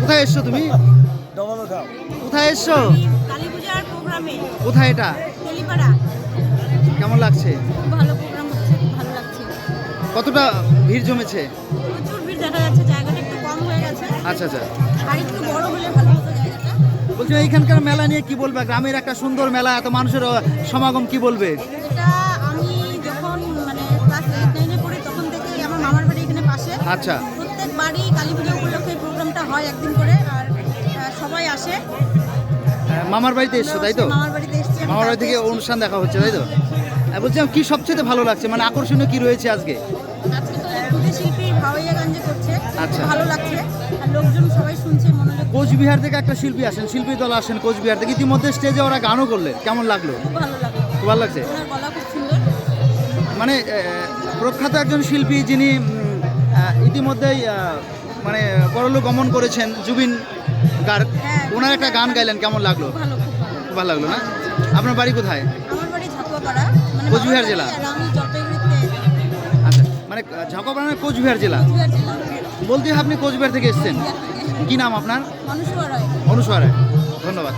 কোথায় এসছো তুমি? কোথায় এসছো? কোথায় এটা? কেমন লাগছে? ভালো প্রোগ্রাম হচ্ছে ভালো লাগছে। কতটা ভিড় জমেছে? প্রচুর ভিড় দেখা যাচ্ছে জায়গাটা একটু কম হয়ে গেছে। আচ্ছা আচ্ছা। আর একটু বড় হলে ভালো হতো জায়গাটা। বলছি এইখানকার মেলা নিয়ে কি বলবে? গ্রামের একটা সুন্দর মেলা এত মানুষের সমাগম কি বলবে? এটা আমি যখন মানে ক্লাস এইট নাইনে পড়ি তখন থেকেই আমার মামার বাড়ি এখানে পাশে। আচ্ছা। প্রত্যেকবারই কালী পুজো হয় একদিন করে আর সবাই আসে। মামার বাড়িতে এসছো তাই তো? মামার বাড়িতে এসছি মামার বাড়ি থেকে অনুষ্ঠান দেখা হচ্ছে তাই তো? বলছিলাম কি সবচেয়ে ভালো লাগছে? মানে আকর্ষণীয় কি রয়েছে আজকে? আজকে তো শিল্পী ভাওয়াইয়া গাঞ্জে করছে আচ্ছা। ভালো লাগছে। আর লোকজন সবাই শুনছে মনোযোগ কোচবিহার থেকে একটা শিল্পী আসেন শিল্পী দল আসেন কোচবিহার থেকে। ইতিমধ্যে স্টেজে ওরা গানও করলেন। কেমন লাগল? ভালো লাগল। ভালো লাগছে? গলা খুব সুন্দর। মানে প্রখ্যাত একজন শিল্পী যিনি ইতিমধ্যেই মানে পরলোক গমন করেছেন জুবিন গার্গ। হ্যাঁ, ওনার একটা গান গাইলেন কেমন লাগল? খুব ভালো লাগল না? আপনার বাড়ি কোথায়? মানে কোচবিহার জেলা? আচ্ছা মানে ঝাঁকপাড়া জেলা? কোচবিহার জেলা। বলতে আপনি কোচবিহার থেকে এসেছেন। কি নাম আপনার? মানুষ রায়। ধন্যবাদ।